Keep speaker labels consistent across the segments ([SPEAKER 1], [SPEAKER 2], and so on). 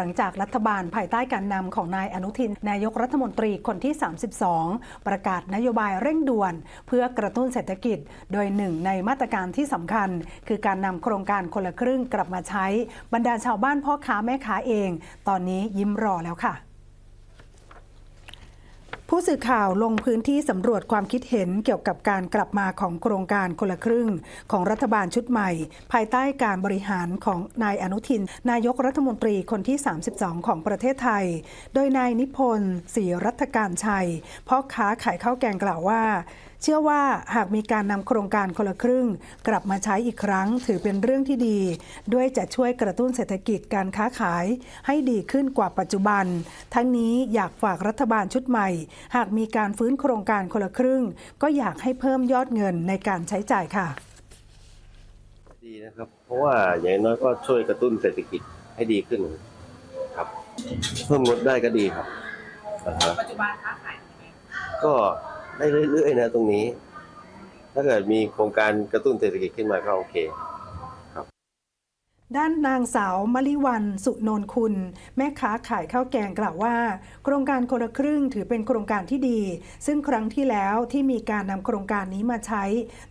[SPEAKER 1] ลังจากรัฐบาลภายใต้การนำของนายอนุทิน นายกรัฐมนตรีคนที่ 32 ประกาศนโยบายเร่งด่วน เพื่อกระตุ้นเศรษฐกิจ โดยหนึ่งในมาตรการที่สำคัญ คือการนำโครงการคนละครึ่งกลับมาใช้ บรรดาชาวบ้านพ่อค้าแม่ค้าเอง ตอนนี้ยิ้มรอแล้วค่ะ ผู้สื่อข่าวลงพื้นที่สำรวจความคิดเห็นเกี่ยวกับการกลับมาของโครงการคนละครึ่ง ของรัฐบาลชุดใหม่ ภายใต้การบริหารของนายอนุทิน นายกรัฐมนตรีคนที่ 32 ของประเทศไทย โดยนายนิพนธ์ศรีรัตการชัยพ่อค้าขายข้าวแกงกล่าวว่า เชื่อว่าหากมีการนำโครงการคนละครึ่ง กลับมาใช้อีกครั้งถือเป็นเรื่องที่ดี ด้วยจะช่วยกระตุ้นเศรษฐกิจการค้าขายให้ดีขึ้นกว่าปัจจุบัน ทั้งนี้อยากฝากรัฐบาลชุดใหม่ หากมีการฟื้นโครงการคนละครึ่ง ก็อยากให้เพิ่มยอดเงินในการใช้จ่ายค่ะ
[SPEAKER 2] ดีนะครับ เพราะว่าอย่างน้อยก็ช่วยกระตุ้นเศรษฐกิจให้ดีขึ้นครับ เพิ่มงดได้ก็ดีครับอ่าฮะ
[SPEAKER 3] ปัจจุบันค้าขายเป็นไง
[SPEAKER 2] ก็ ได้เรื่อยๆนะตรงนี้ ถ้าเกิดมีโครงการกระตุ้นเศรษฐกิจขึ้นมาก็โอเค
[SPEAKER 1] ด้านนางสาวมลิวันสุนนคุณ แม่ค้าขายข้าวแกงกล่าวว่า โครงการคนละครึ่งถือเป็นโครงการที่ดี ซึ่งครั้งที่แล้วที่มีการนำโครงการนี้มาใช้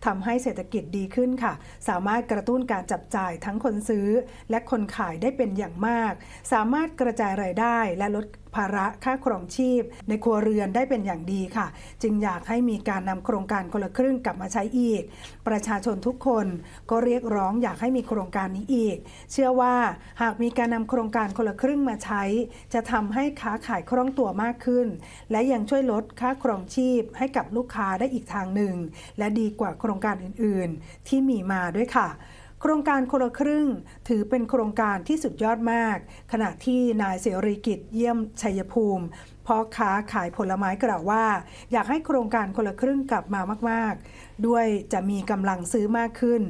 [SPEAKER 1] ทำให้เศรษฐกิจดีขึ้นค่ะ สามารถกระตุ้นการจับจ่ายทั้งคนซื้อ และคนขายได้เป็นอย่างมาก สามารถกระจายรายได้และลด ภาระค่าครองชีพ ในครัวเรือนได้เป็นอย่างดีค่ะ จึงอยากให้มีการนำโครงการคนละครึ่งกลับมาใช้อีก ประชาชนทุกคนก็เรียกร้องอยากให้มีโครงการนี้อีก เชื่อว่าหากมีการนำโครงการคนละครึ่งมาใช้ จะทำให้ค้าขายคล่องตัวมากขึ้น และยังช่วยลดค่าครองชีพให้กับลูกค้าได้อีกทางหนึ่ง และดีกว่าโครงการอื่นๆ ที่มีมาด้วยค่ะ โครงการคนละครึ่ง ถือเป็นโครงการที่สุดยอดมาก ขณะที่นายเสรีกิจเยี่ยมชัยภูมิพ่อค้าขายผลไม้กล่าวว่า อยากให้โครงการคนละครึ่งกลับมามาก ๆ ด้วยจะมีกำลังซื้อมากขึ้น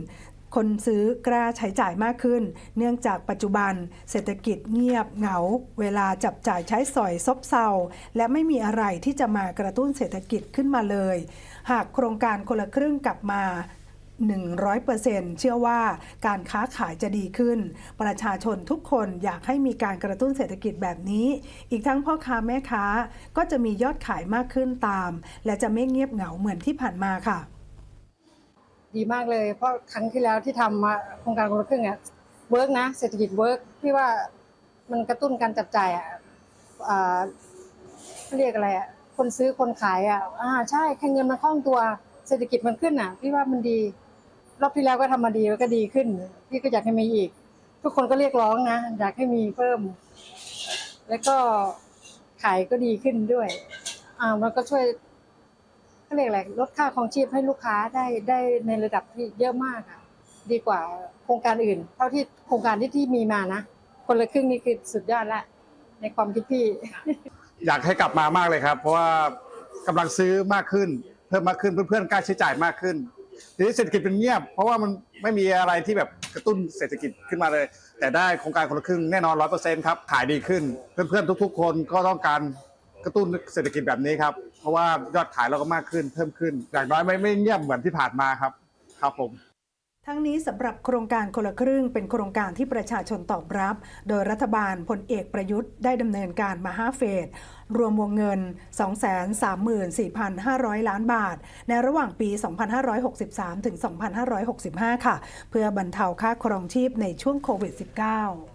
[SPEAKER 1] คนซื้อกล้าใช้จ่ายมากขึ้น เนื่องจากปัจจุบัน เศรษฐกิจเงียบเหงา เวลาจับจ่ายใช้สอยซบเซา และไม่มีอะไรที่จะมากระตุ้นเศรษฐกิจขึ้นมาเลย หากโครงการคนละครึ่งกลับมา 100%เชื่อว่าการค้าขายจะดีขึ้น ประชาชนทุกคนอยากให้มีการกระตุ้นเศรษฐกิจแบบนี้ อีกทั้งพ่อค้าแม่ค้าก็จะมียอดขายมากขึ้นตาม และจะไม่เงียบเหงาเหมือนที่ผ่านมาค่ะ
[SPEAKER 4] ดีมากเลย เพราะครั้งที่แล้วที่ทำมาโครงการคนละครึ่งอะเวิร์กนะเศรษฐกิจเวิร์กพี่ว่ามันกระตุ้นการจับจ่ายอะอ่าเขาเรียกอะไรอะคนซื้อคนขายอะอ่าใช่แค่เงินมันคล่องตัวเศรษฐกิจมันขึ้นอะพี่ว่ามันดี รอบที่แล้วก็ทำมาดีแล้วก็ดีขึ้น พี่ก็อยากให้มีอีก ทุกคนก็เรียกร้องนะอยากให้มีเพิ่ม แล้วก็ขายก็ดีขึ้นด้วยอ่ามันก็ช่วยเขาเรียกอะไรลดค่าของชีพให้ลูกค้าได้ได้ในระดับที่เยอะมากอะดีกว่าโครงการอื่น เท่าที่โครงการที่ที่มีมานะคนละครึ่งนี่คือสุดยอดละในความคิดพี่
[SPEAKER 5] อยากให้กลับมามากเลยครับ เพราะว่ากำลังซื้อมากขึ้น เพิ่มมากขึ้นเพื่อนๆกล้าใช้จ่ายมากขึ้น ทีนี้เศรษฐกิจเป็นเงียบ เพราะว่ามันไม่มีอะไรที่แบบกระตุ้นเศรษฐกิจขึ้นมาเลย แต่ได้โครงการคนละครึ่งแน่นอนร้อยเปอร์เซ็นต์ครับขายดีขึ้น เพื่อนๆทุก ๆ คนก็ต้องการกระตุ้นเศรษฐกิจแบบนี้ครับ เพราะว่ายอดขายเราก็มากขึ้นเพิ่มขึ้นอย่างน้อยไม่ไม่เงียบเหมือนที่ผ่านมาครับ ครับผม
[SPEAKER 1] ทั้งนี้สำหรับโครงการคนละครึ่งเป็นโครงการที่ประชาชนตอบรับ โดยรัฐบาลพลเอกประยุทธ์ได้ดำเนินการมา5เฟส รวมวงเงิน 234,500 ล้านบาท ในระหว่างปี 2563 ถึง 2565 ค่ะ เพื่อบรรเทาค่าครองชีพในช่วงโควิด -19